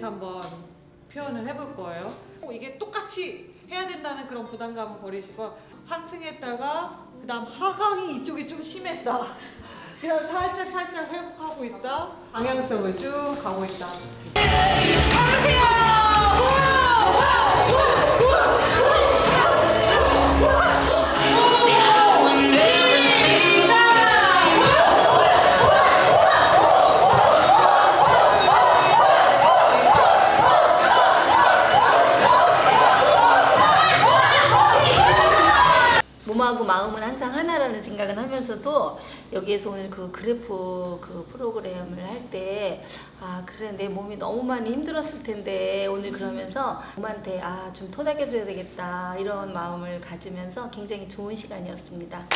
한번 표현을 해볼 거예요. 이게 똑같이 해야 된다는 그런 부담감을 버리시고 상승했다가 그다음 하강이 이쪽이 좀 심했다. 그다음 살짝 살짝 회복하고 있다. 방향성을 쭉 가고 있다. 몸하고 마음은 항상 하나라는 생각을 하면서도 여기에서 오늘 그 그래프 그 프로그램을 할 때 아 그래 내 몸이 너무 많이 힘들었을 텐데 오늘 그러면서 몸한테 아 좀 토닥여 줘야 되겠다 이런 마음을 가지면서 굉장히 좋은 시간이었습니다.